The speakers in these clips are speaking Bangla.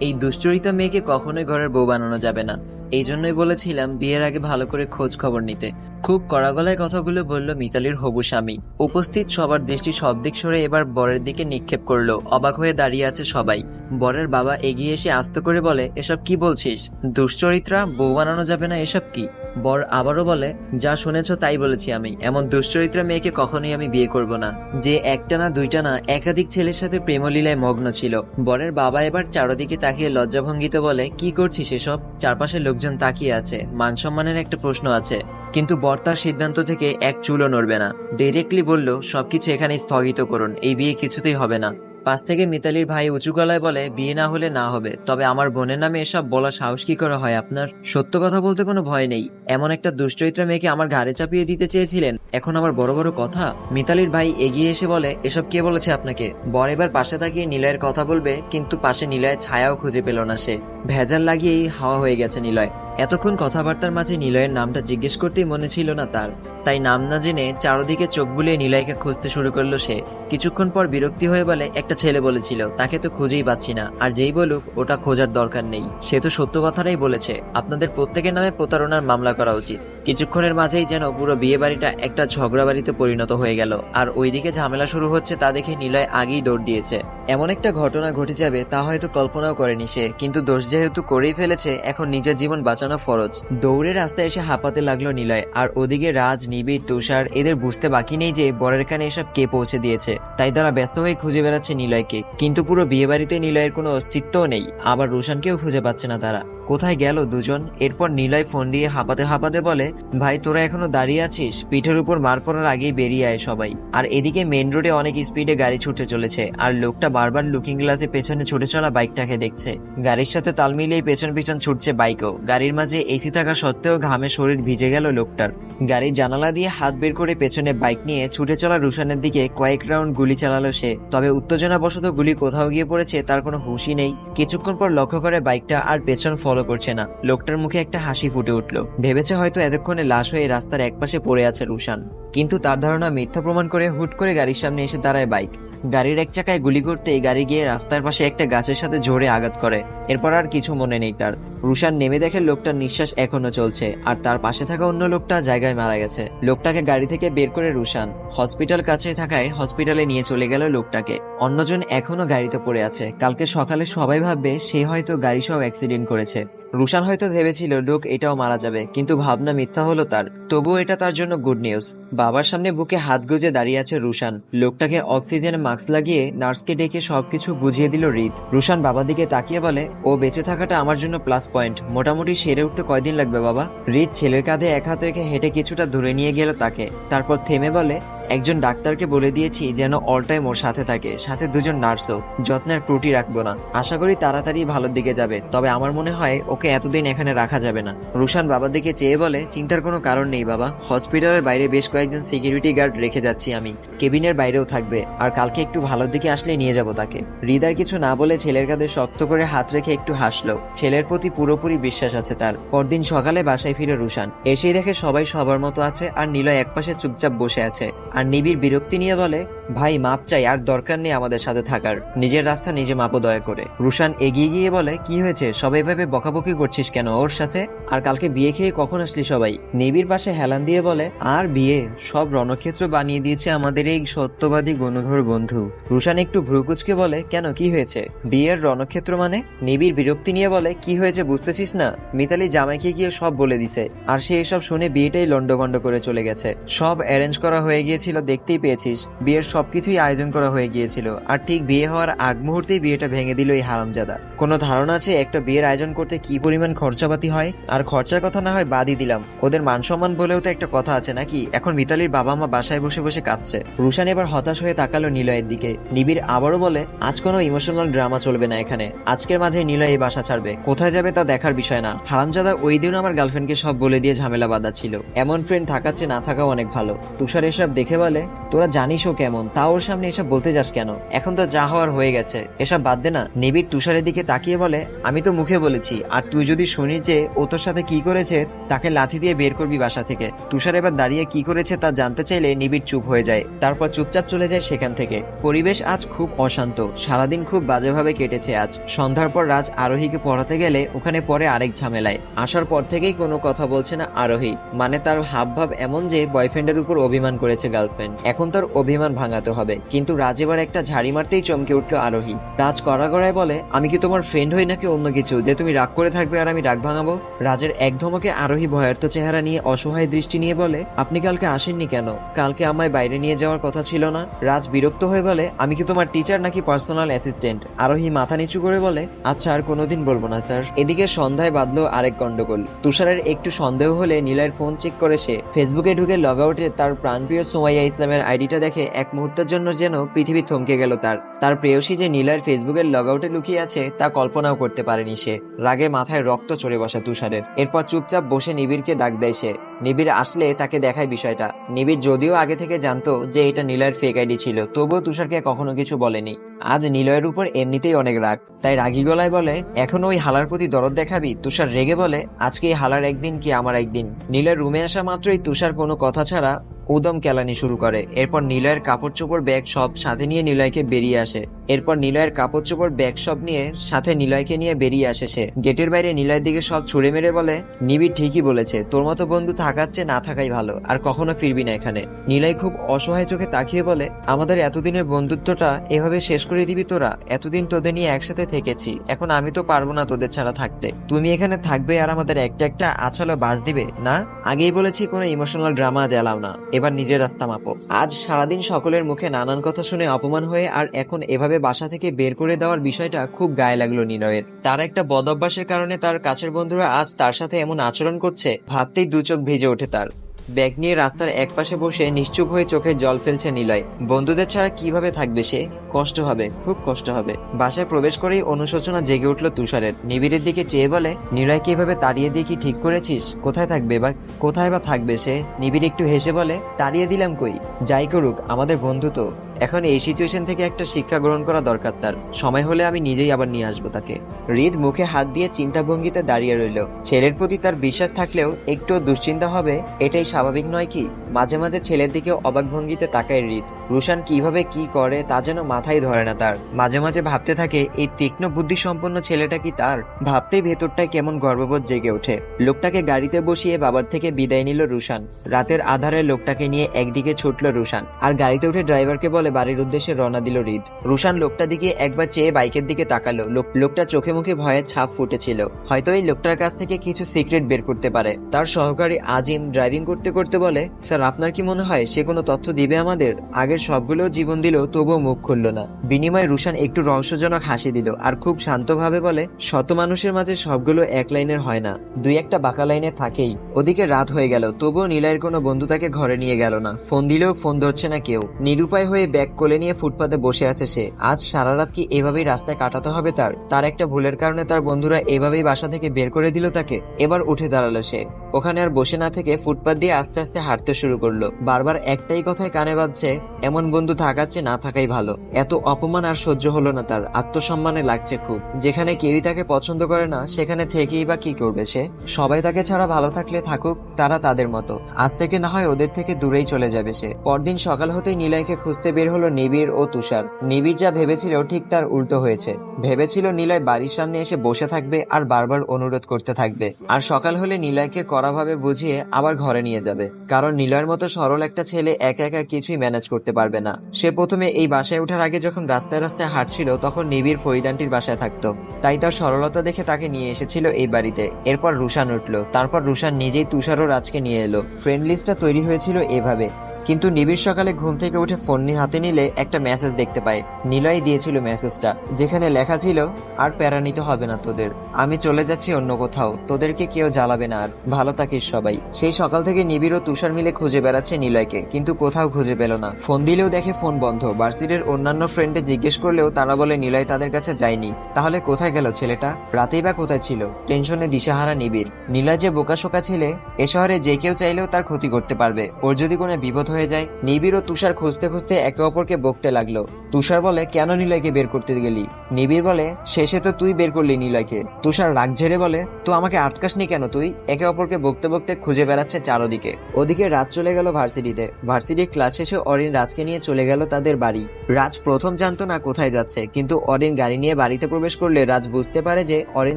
এই দুশ্চরিতা মেয়েকে কখনোই ঘরের বউ বানানো যাবে না। এই জন্যই বলেছিলাম বিয়ের আগে ভালো করে খোঁজ খবর নিতে। খুব কড়া গলায় কথাগুলো বলল মিতালির হবু স্বামী। উপস্থিত সবার দৃষ্টি সব দিক সরে এবার বরের দিকে নিক্ষেপ করল। অবাক হয়ে দাঁড়িয়ে আছে সবাই। বরের বাবা এগিয়ে এসে আস্ত করে বলে, এসব কি বলছিস? দুশ্চরিত্রা বউ বানানো যাবে না, এসব কি? বর আবারও বলে, যা শুনেছ তাই বলেছি আমি। এমন দুশ্চরিত্রা মেয়েকে কখনোই আমি বিয়ে করব না। যে একটা না দুইটা না, একাধিক ছেলের সাথে প্রেমলীলায় মগ্ন ছিল। বরের বাবা এবার চারদিকে তাকিয়ে লজ্জাভঙ্গিতে বলে, কি করছিস এসব? চারপাশে লোকজন তাকিয়ে আছে। মান সম্মানের একটা প্রশ্ন আছে। কিন্তু বর্তার সিদ্ধান্ত থেকে এক চুলও নড়বে না। ডিরেক্টলি বলল, সবকিছু এখানে স্থগিত করুন। এই বিয়ে কিছুতেই হবে না। পাশ থেকে মিতালির ভাই উঁচু গলায় বলে, বিয়ে না হলে না হবে। তবে আমার বোনের নামে এসব বলা সাহস কি করে হয় আপনার? সত্য কথা বলতে কোনো ভয় নেই। এমন একটা দুশ্চরিত্রা মেয়েকে আমার ঘাড়ে চাপিয়ে দিতে চেয়েছিলেন। এখন আবার বড় বড় কথা? মিতালির ভাই এগিয়ে এসে বলে, এসব কে বলেছে আপনাকে? বর এবার পাশে তাকিয়ে নিলয়ের কথা বলবে, কিন্তু পাশে নিলয়ের ছায়াও খুঁজে পেল না সে। ভেজাল লাগিয়েই হাওয়া হয়ে গেছে নিলয়। এতক্ষণ কথাবার্তার মাঝে নিলয়ের নামটা জিজ্ঞেস করতেই মনে ছিল না তার। তাই নাম না জেনে চারদিকে চোখ বুলিয়ে নিলয়কে খুঁজতে শুরু করল সে। কিছুক্ষণ পর বিরক্তি হয়ে বলে, একটা ছেলে বলেছিল, তাকে তো খুঁজেই পাচ্ছি না। আর যেই বলুক, ওটা খোঁজার দরকার নেই। সে তো সত্য কথাটাই বলেছে। আপনাদের প্রত্যেকের নামে প্রতারণার মামলা করা উচিত। কিছুক্ষণের মাঝেই যেন পুরো বিয়ে বাড়িটা একটা ঝগড়া বাড়িতে পরিণত হয়ে গেল, আর ওইদিকে ঝামেলা শুরু হচ্ছে তা দেখে নিলয় আগেই দৌড় দিয়েছে। এমন একটা ঘটনা ঘটে যাবে তা হয়তো কল্পনাও করেনি সে, কিন্তু দোষ যেহেতু করেই ফেলেছে, এখন নিজের জীবন বাঁচানো ফরজ। দৌড়ে রাস্তায় এসে হাঁপাতে লাগল নিলয়, আর ওদিকে রাজ, নিবিড়, তুষার এদের বুঝতে বাকি নেই যে বরের কানে এসব কে পৌঁছে দিয়েছে। তাই তারা ব্যস্ত হয়ে খুঁজে বেড়াচ্ছে নিলয়কে, কিন্তু পুরো বিয়ে বাড়িতে নিলয়ের কোনো অস্তিত্বও নেই, আবার রোশনকেও খুঁজে পাচ্ছে না তারা। কোথায় গেল দুজন? এরপর নিলয় ফোন দিয়ে হাঁপাতে হাঁপাতে বলে, ভাই, তোরা এখনও দাঁড়িয়ে আছিস? পিঠের উপর মার পড়ার আগেই বেরিয়ে আয় সবাই। আর এদিকে মেন রোডে অনেক স্পিডে গাড়ি ছুটে চলেছে, আর লোকটা বারবার লুকিং গ্লাসে পেছনে ছুটে চলা বাইকটাকে দেখছে। গাড়ির সাথে তাল মিলিয়ে পেছন পেছন ছুটছে বাইকও। গাড়ির মাঝে এসি থাকা সত্ত্বেও ঘামে শরীর ভিজে গেল লোকটার। গাড়ির জানালা দিয়ে হাত বের করে পেছনে বাইক নিয়ে ছুটে চলা রুশানের দিকে কয়েক রাউন্ড গুলি চালালো সে। তবে উত্তেজনাবশত গুলি কোথাও গিয়ে পড়েছে তার কোনো হুঁশই নেই। কিছুক্ষণ পর লক্ষ্য করে বাইকটা আর পেছন ফলো করছে না। লোকটার মুখে একটা হাসি ফুটে উঠল। ভেবেছে হয়তো এতক্ষণে লাশ হয়ে রাস্তার একপাশে পড়ে আছে রুশান। কিন্তু তার ধারণা মিথ্যা প্রমাণ করে হুট করে গাড়ির সামনে এসে দাঁড়ায় বাইক। গাড়ির এক চাকায় গুলি করতেই গাড়ি গিয়ে রাস্তার পাশে একটা গাছের সাথে জোরে আঘাত করে। এরপর আর কিছু মনে নেই তার। রুশান নেমে দেখে লোকটার নিঃশ্বাস এখনও চলছে, আর তার পাশে থাকা অন্য লোকটা জায়গায় মারা গেছে। লোকটাকে গাড়ি থেকে বের করে রুশান হসপিটাল কাছে থাকায় হসপিটালে নিয়ে চলে গেল লোকটাকে। অন্যজন এখনও গাড়িতে পড়ে আছে। কালকে সকালে সবাই ভাববে সে হয়তো গাড়ি সহ অ্যাক্সিডেন্ট করেছে। রুশান হয়তো ভেবেছিল, লোক, এটাও মারা যাবে। কিন্তু ভাবনা মিথ্যা হলো তার। তবুও এটা তার জন্য গুড নিউজ। বাবার সামনে বুকে হাত গুজে দাঁড়িয়ে আছে রুশান। লোকটাকে অক্সিজেন মাস্ক লাগিয়ে নার্সকে ডেকে সবকিছু বুঝিয়ে দিল রিত। রুশান বাবার দিকে তাকিয়ে বলে, ও বেঁচে থাকাটা আমার জন্য প্লাস পয়েন্ট মোটামুটি সেরে উঠতে কয়দিন লাগবে বাবা? রিত ছেলের কাঁধে এক হাত রেখে হেঁটে কিছুটা দূরে নিয়ে গেল তাকে। তারপর থেমে বলে একজন ডাক্তারকে বলে দিয়েছি যেন অল টাইম ওর সাথে থাকে, সাথে দুজন নার্সও। যত্নের ত্রুটি রাখব না। আশা করি তাড়াতাড়ি ভালোর দিকে যাবে, তবে আমার মনে হয় ওকে এতদিন এখানে রাখা যাবে না। রুশান বাবার দিকে চেয়ে বলে, চিন্তার কোনো কারণ নেই বাবা। হসপিটালের বাইরে বেশ কয়েকজন সিকিউরিটি গার্ড রেখে যাচ্ছি আমি। কেবিনের বাইরেও থাকবে। আর কালকে একটু ভালোর দিকে আসলে নিয়ে যাব তাকে। হৃদয় কিছু না বলে ছেলের কাঁধে শক্ত করে হাত রেখে একটু হাসলো। ছেলের প্রতি পুরোপুরি বিশ্বাস আছে তার। পরদিন সকালে বাসায় ফিরে রুশান। এসেই দেখে সবাই সবার মতো আছে আর নিলয় একপাশে চুপচাপ বসে আছে। আর নিবিড় বিরক্তি নিয়ে বলে, ভাই, মাপ চাই, আর দরকার নেই আমাদের সাথে থাকার। নিজের রাস্তা নিজে মাপো দয়া করে। রুশান এগিয়ে গিয়ে বলে, কি হয়েছে? সবাই ভাবে বকাবকি করছিস কেন ওর সাথে? আর কালকে বিয়ে খেয়ে কখন আসলি সবাই? নিবিড় পাশে হেলান দিয়ে বলে, আর বিয়ে? সব রণক্ষেত্র বানিয়ে দিয়েছে আমাদের এই সত্যবাদী গণধর বন্ধু। রুশান একটু ভ্রুকুচকে বলে, কেন? কি হয়েছে? বিয়ের রণক্ষেত্র মানে? নিবিড় বিরক্তি নিয়ে বলে, কি হয়েছে বুঝতেছিস না? মিতালি জামাইকে গিয়ে সব বলে দিছে, আর সে এসব শুনে বিয়েটাই লন্ডভন্ড করে চলে গেছে। সব অ্যারেঞ্জ করা হয়ে গিয়েছিল দেখতেই পেয়েছিস। বিয়ের সবকিছুই আয়োজন করা হয়ে গিয়েছিল। আর ঠিক বিয়ে হওয়ার আগ মুহূর্তেই বিয়েটা ভেঙে দিল এই হারামজাদা। কোনো ধারণা আছে একটা বিয়ের আয়োজন করতে কি পরিমাণ খরচাপাতি হয়? আর খরচার কথা না হয় বাদই দিলাম। ওদের মান সম্মান বলেও তো একটা কথা আছে নাকি? এখন মিতালির বাবা মা বাসায় বসে বসে কাঁদছে। রুশান এবার হতাশ হয়ে তাকালো নিলয়ের দিকে। নিবিড় আবারও বলে, আজ কোনো ইমোশনাল ড্রামা চলবে না এখানে। আজকের মাঝে নিলয় এই বাসা ছাড়বে। কোথায় যাবে তা দেখার বিষয় না। হারামজাদা ওই দিন আমার গার্লফ্রেন্ডকে সব বলে দিয়ে ঝামেলা বাঁধা ছিল এমন ফ্রেন্ড থাকাচ্ছে না থাকাও অনেক ভালো। তুষার এসব দেখে দেখে বলে, তোরা জানিসও কেমন, তা ওর সামনে এসব বলতে যাস কেন? এখন তো যা হওয়ার হয়ে গেছে, এসব বাদ দে না। নিবিড় তুষারের দিকে তাকিয়ে বলে, আমি তো মুখে বলেছি, আর তুই যদি শুনিস যে ও তোর সাথে কি করেছে, তাকে লাথি দিয়ে বের করবি বাসা থেকে। তুষার এবার দাঁড়িয়ে কি করেছে তা জানতে চাইলে নিবিড় চুপ হয়ে যায়, তারপর চুপচাপ চলে যায় সেখান থেকে। পরিবেশ আজ খুব অশান্ত, সারাদিন খুব বাজেভাবে কেটেছে আজ। সন্ধ্যার পর রাজ আরোহীকে পড়াতে গেলে ওখানে পরে আরেক ঝামেলায়। আসার পর থেকেই কোনো কথা বলছে না আরোহী মানে তার হাবভাব এমন যে বয়ফ্রেন্ডের উপর অভিমান করেছে গার্লফ্রেন্ড এখন তার অভিমান ভাঙাতে হবে। কিন্তু রাজ এবার একটা ঝাড়ি মারতেই চমকে উঠল আরোহী। রাজ কড়া গড়ায় বলে, আমি কি তোমার ফ্রেন্ড হই নাকি অন্য কিছু? যে তুমি রাগ করে থাকবে আর আমি রাগ ভাঙাবো? রাজের এক ধমকে আরোহী ভয়ার্থ চেহারা নিয়ে অসহায় দৃষ্টি নিয়ে বলে, আপনি কালকে আসেননি কেন? কালকে আমায় বাইরে নিয়ে যাওয়ার কথা ছিল না? রাজ বিরক্ত হয়ে বলে, আমি কি তোমার টিচার নাকি পার্সোনাল অ্যাসিস্ট্যান্ট আরোহী মাথা নিচু করে বলে আচ্ছা আর কোনোদিন বলব না স্যার এদিকে সন্ধ্যায় বাঁধলো আরেক গন্ডগোল। তুষারের একটু সন্দেহ হলে নীলয়ের ফোন চেক করে সে। ফেসবুকে ঢুকে লগ আউটে তার প্রাণপ্রিয় সোমাইয়া ইসলামের আইডিটা দেখে এক মুহূর্তের জন্য যেন পৃথিবী থমকে গেল তার। তার প্রেয়সী যে নীলয়ের ফেসবুকের লগ আউটে লুকিয়ে আছে, তা কল্পনাও করতে পারেনি সে। রাগে মাথায় রক্ত চড়ে বসে তুষারের। এরপর চুপচাপ বসে নিবিড়কে ডাক দেয় সে। নিবিড় আসলে তাকে দেখায় বিষয়টা। নিবিড় যদিও আগে থেকে জানতো যে এটা নিলয়ের ফেক আইডি ছিল, তবুও তুষারকে কখনো কিছু বলেনি। আজ নিলয়ের উপর এমনিতেই অনেক রাগ। তাই রাগী গলায় বলে, এখন ওই হালার প্রতি দরদ দেখাবি? তুষার রেগে বলে, আজকে এই হালার একদিন কি আমার একদিন? নীলয়ের রুমে আসা মাত্রই তুষার কোনো কথা ছাড়া উদম কেলানি শুরু করে। এরপর নিলয়ের কাপড় চোপড় ব্যাগ সব সাথে নিয়ে নিলয়কে বেরিয়ে আসে। এরপর নিলয়ের কাপড় চোপড় ব্যাগ সব নিয়ে সাথে নিলয়কে নিয়ে বেরিয়ে আসে সে। গেটের বাইরে নিলয়ের দিকে সব ছুড়ে মেরে বলে নিবিড় ঠিকই বলেছে, তোর মতো বন্ধু থাকাচ্ছে না থাকাই ভালো, আর কখনো ফিরবি না এখানে। নিলয় খুব অসহায় চোখে তাকিয়ে বলে, আমাদের এতদিনের বন্ধুত্বটা এভাবে শেষ করে দিবি তোরা? এতদিন তোদের নিয়ে একসাথে থেকেছি, এখন আমি তো পারব না তোদের ছাড়া থাকতে। তুমি এখানে থাকবে আর আমাদের একটা একটা আছালো বাস দিবে, না? আগেই বলেছি কোনো ইমোশনাল ড্রামা জ্বালাও না। এবার নিজের রাস্তা মাপো। আজ সারাদিন সকলের মুখে নানান কথা শুনে অপমান হয়ে আর এখন এভাবে বাসা থেকে বের করে দেওয়ার বিষয়টা খুব গায়ে লাগল নিলয়ের তার একটা বদ অভ্যাসের কারণে তার কাছের বন্ধুরা আজ তার সাথে এমন আচরণ করছে, ভাবতেই দু চোখ ভেজে ওঠে তার। ব্যাগ নিয়ে রাস্তার একপাশে বসে নিশ্চুপ হয়ে চোখে জল ফেলছে নিলয়। বন্ধুদের ছাড়া কীভাবে থাকবে সে? কষ্ট হবে, খুব কষ্ট হবে। বাসায় প্রবেশ করেই অনুশোচনা জেগে উঠল তুষারের। নিবিড়ের দিকে চেয়ে বলে, নিলয়কে এভাবে তাড়িয়ে দিয়ে কি ঠিক করেছিস? কোথায় থাকবে বা, কোথায় বা থাকবে সে? নিবিড় একটু হেসে বলে, তাড়িয়ে দিলাম কই? যাই করুক, আমাদের বন্ধু তো। এখন এই সিচুয়েশন থেকে একটা শিক্ষা গ্রহণ করা দরকার তার। সময় হলে আমি নিজেই আবার নিয়ে আসব তাকে। হৃদ মুখে হাত দিয়ে চিন্তা ভঙ্গিতে দাঁড়িয়ে রইল। ছেলের প্রতি তার বিশ্বাস থাকলেও একটু দুশ্চিন্তা হবে, এটাই স্বাভাবিক নয় কি? মাঝে মাঝে ছেলের দিকে অবাক ভঙ্গিতে তাকায় হৃদ। রুশান কীভাবে কি করে তা যেন মাথায় ধরে না তার। মাঝে মাঝে ভাবতে থাকে, এই তীক্ষ্ণ বুদ্ধি সম্পন্ন ছেলেটা কি তার? ভাবতেই ভেতরটায় কেমন গর্ববোধ জেগে ওঠে। লোকটাকে গাড়িতে বসিয়ে বাবার থেকে বিদায় নিল রুশান। রাতের আধারে লোকটাকে নিয়ে একদিকে ছুটল রুশান। আর গাড়িতে উঠে ড্রাইভারকে বলে বাড়ির উদ্দেশ্যে রওনা দিল হৃদ। রুশান লোকটা দিকে একবার চেয়ে বাইকের দিকে তাকালো। লোক- লোকটা চোখে মুখে ভয়ে ছাপ ফুটেছিল। হয়তো এই লোকটার কাছ থেকে কিছু সিক্রেট বের করতে পারে। তার সহকারী আজিম ড্রাইভিং করতে করতে বলে, স্যার, আপনার কি মনে হয় সে কোনো তথ্য দিবে আমাদের? আগের সবগুলো জীবন দিল, তবুও মুখ খুলল না। বিনিময়ে রুশান একটু রহস্যজনক হাসি দিল আর খুব শান্তভাবে বলে, শত মানুষের মাঝে সবগুলো এক লাইনের হয় না। দুই একটা বাঁকা লাইনে থাকেই। ওদিকে রাত হয়ে গেল, তবুও নিলয়ের কোনো বন্ধু তাকে ঘরে নিয়ে গেল না। ফোন দিলেও ফোন ধরছে না কেউ। নিরুপায় হয়ে ব্যাগ কোলে নিয়ে ফুটপাতে বসে আছে সে। আজ সারা রাত কি এভাবেই রাস্তায় কাটাতে হবে তার? তার একটা ভুলের কারণে তার বন্ধুরা এভাবেই বাসা থেকে বের করে দিল তাকে। এবার উঠে দাঁড়াল সে। ওখানে আর বসে না থেকে ফুটপাত দিয়ে আস্তে আস্তে হাঁটতে শুরু করল। বারবার একটাই কথায় কানে বাজছে, এমন বন্ধু থাকাচ্ছে না থাকাই ভালো। এত অপমান আর সহ্য হলো না তার, আত্মসম্মানে লাগছে খুব। যেখানে কেউই তাকে পছন্দ করে না, সেখানে থেকেই বা কি করবে সে? সবাই তাকে ছাড়া ভালো থাকলে থাকুক, তারা তাদের মতো। আজ থেকে না হয় ওদের থেকে দূরেই চলে যাবে সে। পরদিন সকাল হতেই নিলয়কে খুঁজতে বের হলো নিবিড় ও তুষার। নিবিড় যা ভেবেছিল ঠিক তার উল্টো হয়েছে। ভেবেছিল নিলয় বাড়ির সামনে এসে বসে থাকবে আর বারবার অনুরোধ করতে থাকবে। আর সকাল হলে নিলয়কে কড়াভাবে বুঝিয়ে আবার ঘরে নিয়ে যাবে। কারণ নিলয়ের মতো সরল একটা ছেলে একা একা কিছুই ম্যানেজ করতে পারবে না। সে প্রথমে এই বাসায় ওঠার আগে যখন রাস্তায় রাস্তায় হাঁটছিল, তখন নিবিড় ফরিদানটির বাসায় থাকতো। তাই তার সরলতা দেখে তাকে নিয়ে এসেছিল এই বাড়িতে। এরপর রুশান উঠল। তারপর রুশান নিজেই তুষারও রাজকে নিয়ে এলো। ফ্রেন্ড লিস্টটা তৈরি হয়েছিল এভাবে। কিন্তু নিবিড় সকালে ঘুম থেকে উঠে ফোন নিয়ে হাতে নিলে একটা মেসেজ দেখতে পায় নিলয় দিয়েছিল মেসেজটা যেখানে লেখা ছিল, আর প্যারা নিতে হবে না তোদের। আমি চলে যাচ্ছি অন্য কোথাও। তোদেরকে কেউ জ্বালাবে না আর। ভালো থাকিস সবাই। সেই সকাল থেকে নিবিড় ও তুষার মিলে খুঁজে বেড়াচ্ছে নিলয়কে, কিন্তু কোথাও খুঁজে পেল না। ফোন দিলেও দেখে ফোন বন্ধ। ভার্সিটির অন্যান্য ফ্রেন্ডে জিজ্ঞেস করলেও তারা বলে, নিলয় তাদের কাছে যায়নি। তাহলে কোথায় গেল ছেলেটা? রাতেই বা কোথায় ছিল? টেনশনে দিশাহারা নিবিড়। নিলয় যে বোকাশোকা ছেলে, এ শহরে যে কেউ চাইলেও তার ক্ষতি করতে পারবে। ওর যদি কোনো বিপদ হয়ে যায়। নিবিড় ও তুষার খুঁজতে খুঁজতে একে অপরকে বকতে লাগল। তুষার বলে, কেন নিলয়কে বের করতে গেলি? নিবিড় বলে, শেষে তো তুই বের করলি নিলয়কে। তুষার রাগ ঝেড়ে বলে, তো আমাকে আটকাসনি কেন তুই? একে অপরকে বকতে বকতে খুঁজে বেড়াচ্ছে চারদিকে। ওদিকে রাত চলে গেল ভার্সিটিতে। ভার্সিটির ক্লাস শেষে অরিন রাজকে নিয়ে চলে গেল তাদের বাড়ি। রাজ প্রথম জানতো না কোথায় যাচ্ছে, কিন্তু অরিন গাড়ি নিয়ে বাড়িতে প্রবেশ করলে রাজ বুঝতে পারে যে অরিন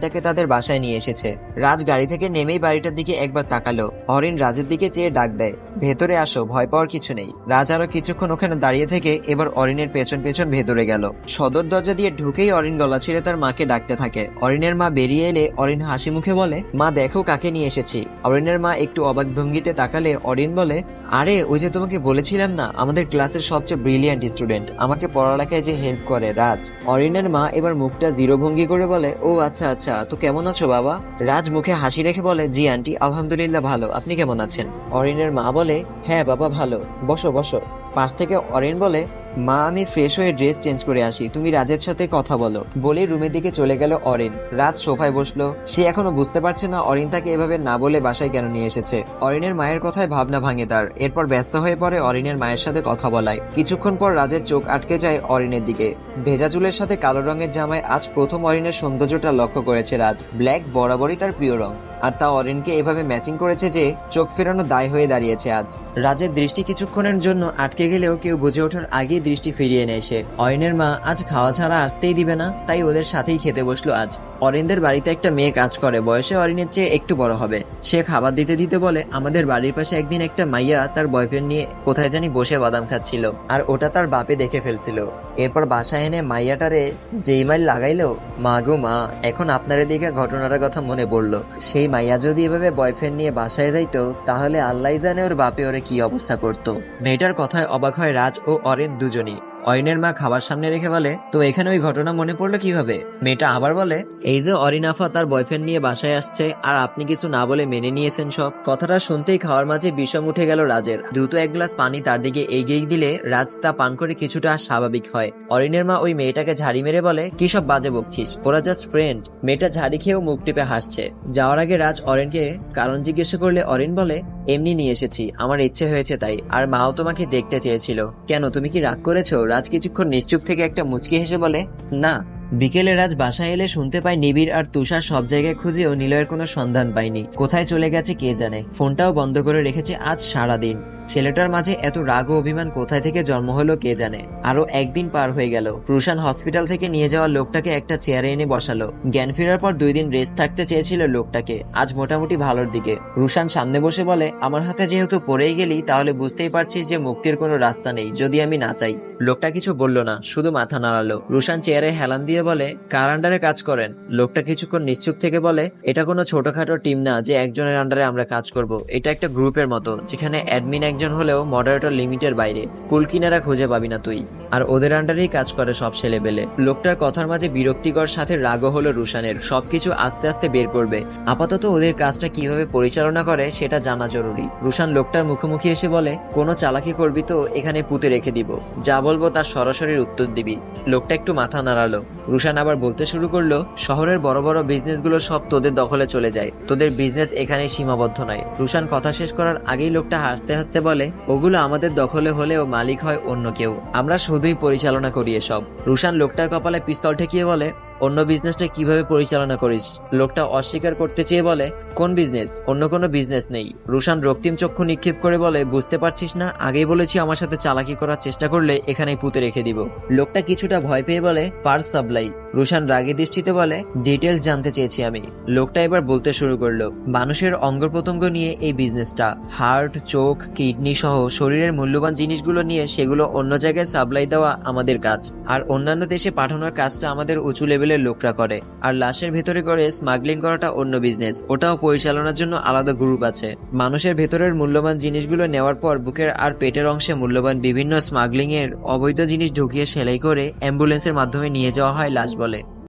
তাকে তাদের বাসায় নিয়ে এসেছে। রাজ গাড়ি থেকে নেমেই বাড়িটার দিকে একবার তাকালো। অরিন রাজের দিকে চেয়ে ডাক দেয় ভেতরে আসো, ভয় পাওয়ার কিছু নেই। রাজ আরও কিছুক্ষণ ওখানে দাঁড়িয়ে থেকে এবার অরিনের পেছন পেছন ভেতরে গেল। সদর দরজা দিয়ে ঢুকেই অরিন গলা ছিঁড়ে তার মাকে ডাকতে থাকে। অরিনের মা বেরিয়ে এলে অরিন হাসি মুখে বলে, মা, দেখো কাকে নিয়ে এসেছি। অরিনের মা একটু অবাক ভঙ্গিতে তাকালে অরিন বলে আরে, ওই যে তোমাকে বলেছিলাম না, আমাদের ক্লাসের সবচেয়ে ব্রিলিয়ান্ট স্টুডেন্ট আমাকে পড়ালেখায় যে হেল্প করে, রাজ। অরিনের মা এবার মুখটা জিরো ভঙ্গি করে বলে, ও আচ্ছা আচ্ছা তো কেমন আছো বাবা? রাজ মুখে হাসি রেখে বলে, জি আন্টি আলহামদুলিল্লাহ ভালো, আপনি কেমন আছেন? অরিনের মা বলে হ্যাঁ বাবা ভালো, বসো বসো। পাশ থেকে অরিন বলে মা, আমি ফ্রেশ হয়ে ড্রেস চেঞ্জ করে আসি। তুমি রাজের সাথে কথা বলো। বলে রুমের দিকে চলে গেল অরিন। রাজ সোফায় বসল। সে এখনও বুঝতে পারছে না অরিন তাকে এভাবে না বলে বাসায় কেন নিয়ে এসেছে। অরিনের মায়ের কথায় ভাবনা ভাঙে তার। এরপর ব্যস্ত হয়ে পড়ে অরিনের মায়ের সাথে কথা বলায়। কিছুক্ষণ পর রাজের চোখ আটকে যায় অরিনের দিকে। ভেজা চুলের সাথে কালো রঙের জামায় আজ প্রথম অরিনের সৌন্দর্যটা লক্ষ্য করেছে রাজ। ব্ল্যাক বরাবরই তার প্রিয় রং। আর তা অরিনকে এভাবে ম্যাচিং করেছে যে চোখ ফেরানো দায় হয়ে দাঁড়িয়েছে আজ। রাজের দৃষ্টি কিছুক্ষণের জন্য আটকে গেলেও কেউ বুঝে ওঠার আগেই দৃষ্টি ফিরিয়ে নেয় সে। অরিনের মা আজ খাওয়া ছাড়া আসতেই দিবে না, তাই ওদের সাথেই খেতে বসল আজ। অরিনদের বাড়িতে একটা মেয়ে কাজ করে, বয়সে অরিনের চেয়ে একটু বড় হবে। সে খাবার দিতে দিতে বলে, আমাদের বাড়ির পাশে একদিন একটা মাইয়া তার বয়ফ্রেন্ড নিয়ে কোথায় জানি বসে বাদাম খাচ্ছিল, আর ওটা তার বাপে দেখে ফেলছিল। এরপর বাসায় এনে মাইয়াটারে যেই মাইল লাগাইল, মা গো মা, এখন আপনার এদিকে ঘটনাটার কথা মনে পড়ল। সেই মাইয়া যদি এভাবে বয়ফ্রেন্ড নিয়ে বাসায় যাইতো, তাহলে আল্লাহ জানে ওর বাপে ওরে কি অবস্থা করতো। মেয়েটার কথায় অবাক হয় রাজ ও অরেন দুজনই। অরিনের মা খাবার সামনে রেখে বলে, তো এখানে ওই ঘটনা মনে পড়ল কীভাবে? মেয়েটা আবার বলে, এই যে অরিনাফা তার বয়ফ্রেন্ড নিয়ে বাসায় আসছে, আর আপনি কিছু না বলে মেনে নিয়েছেন সব। কথাটা শুনতেই খাওয়ার মাঝে বিষম উঠে গেল রাজের। দ্রুত এক গ্লাস পানি তার দিকে এগিয়ে দিলে রাজ তা পান করে কিছুটা স্বাভাবিক হয়। অরিনের মা ওই মেয়েটাকে ঝাড়ি মেরে বলে, কি সব বাজে বকছিস? ওরা জাস্ট ফ্রেন্ড মেয়েটা ঝাড়ি খেয়েও মুখ টিপে হাসছে। যাওয়ার আগে রাজ অরিনকে কারণ জিজ্ঞেস করলে অরিন বলে, এমনি নিয়ে এসেছি, আমার ইচ্ছে হয়েছে তাই, আর মাও তোমাকে দেখতে চেয়েছিল। কেন, তুমি কি রাগ করেছ? রাজ কিছুক্ষণ নিশ্চুপ থেকে একটা মুচকি হেসে বলে, না, বিকেলে রাজ বাসায় এলে শুনতে পায় নিবিড় আর তুষার সব জায়গায় খুঁজেও নিলয়ের কোনো সন্ধান পায়নি কোথায় চলে গেছে কে জানে? ফোনটাও বন্ধ করে রেখেছে আজ সারাদিন। ছেলেটার মাঝে এত রাগ ও অভিমান কোথায় থেকে জন্ম হলো কে জানে? আরও একদিন পার হয়ে গেল। রুশান হসপিটাল থেকে নিয়ে যাওয়া লোকটাকে একটা চেয়ারে এনে বসালো। জ্ঞান ফেরার পর দুই দিন রেস্ট থাকতে চেয়েছিল লোকটাকে। আজ মোটামুটি ভালোর দিকে। রুশান সামনে বসে বলে, আমার হাতে যেহেতু পড়েই গেলি, তাহলে বুঝতেই পারছিস যে মুক্তির কোনো রাস্তা নেই, যদি আমি না চাই। লোকটা কিছু বলল না, শুধু মাথা নাড়ালো। রুশান চেয়ারে হেলান দিয়ে বলে, কার আন্ডারে কাজ করেন? লোকটা কিছুক্ষণ নিশ্চুপ থেকে বলে, এটা কোনো ছোটখাটো টিম না যে একজনের আন্ডারে আমরা কাজ করব। এটা একটা গ্রুপের মতো, যেখানে অ্যাডমিন একজন হলেও মডারেটর লিমিটের বাইরে। কুলকিনারা খুঁজে পাবি না তুই। আর ওদের আন্ডারেই কাজ করে সব ছেলে বেলে লোকটার কথার মাঝে বিরক্তিকর সাথে রাগও হলো রুশানের। সবকিছু আস্তে আস্তে বের করবে। আপাতত ওদের কাজটা কীভাবে পরিচালনা করে সেটা জানা জরুরি। রুশান লোকটার মুখোমুখি এসে বলে, কোনো চালাকি করবি তো এখানে পুঁতে রেখে দিব। যা বলব তার সরাসরি উত্তর দিবি। লোকটা একটু মাথা নাড়ালো। রুশান আবার বলতে শুরু করল, শহরের বড় বড় বিজনেসগুলো সব তোদের দখলে চলে যায়। তোদের বিজনেস এখানে সীমাবদ্ধ নয়। রুশান কথা শেষ করার আগেই লোকটা হাসতে হাসতে বলে, ওগুলো আমাদের দখলে হলেও মালিক হয় অন্য কেউ। আমরা শুধুই পরিচালনা করি এসব। রুশান লোকটার কপালে পিস্তল ঠেকিয়ে বলে অন্য বিজনেসটা কীভাবে পরিচালনা করিস? লোকটা অস্বীকার করতে চেয়ে বলে, কোন বিজনেস অন্য কোনো বিজনেস নেই। রুশান রক্তিম চক্ষু নিক্ষেপ করে বলে, বুঝতে পারছিস না? আগেই বলেছি আমার সাথে চালাকি করার চেষ্টা করলে এখানেই পুঁতে রেখে দিব। লোকটা কিছুটা ভয় পেয়ে বলে পার্স সাপ্লাই। রুশান রাগে দৃষ্টিতে বলে ডিটেলস জানতে চেয়েছি আমি। লোকটা এবার বলতে শুরু করল, মানুষের অঙ্গ প্রত্যঙ্গ নিয়ে এই বিজনেসটা হার্ট চোখ কিডনি সহ শরীরের মূল্যবান জিনিসগুলো নিয়ে সেগুলো অন্য জায়গায় সাপ্লাই দেওয়া আমাদের কাজ। আর অন্যান্য দেশে পাঠানোর কাজটা আমাদের উঁচু লেভেলের লোকরা করে। আর লাশের ভেতরে করে স্মাগলিং করাটা অন্য বিজনেস ওটাও পরিচালনার জন্য আলাদা গ্রুপ আছে। মানুষের ভেতরের মূল্যবান জিনিসগুলো নেওয়ার পর বুকের আর পেটের অংশে মূল্যবান বিভিন্ন স্মাগলিং এর অবৈধ জিনিস ঢুকিয়ে সেলাই করে অ্যাম্বুলেন্সের মাধ্যমে নিয়ে যাওয়া হয় লাশ বলে।